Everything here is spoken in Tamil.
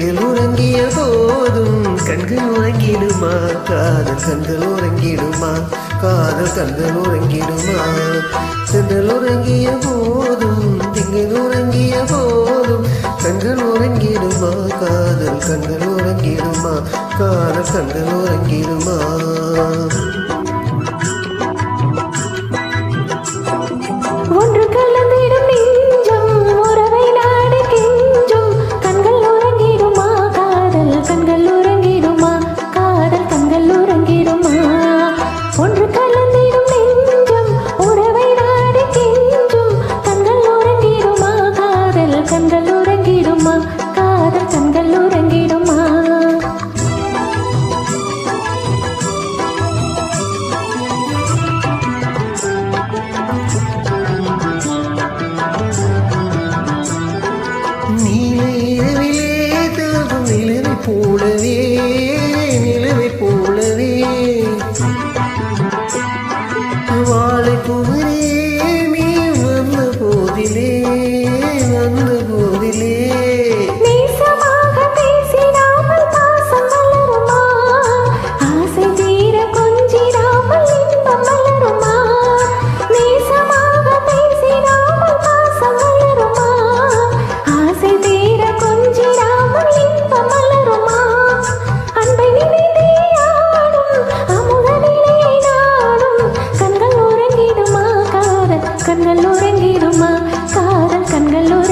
கண்கள் உறங்கிய போதும். கண்கள் உறங்கிடுமா? காதல் கண்கள் உறங்கிடுமா? காதல் கண்கள் உறங்கிடுமா? செந்தல் உறங்கிய போதும். திங்கள் உறங்கிய போதும். கண்கள் உறங்கிடுமா? காதல் கண்கள் உறங்கிடுமா? காதல் கண்கள் உறங்கிடுமா? நீருமா சாரல் கண்களோர்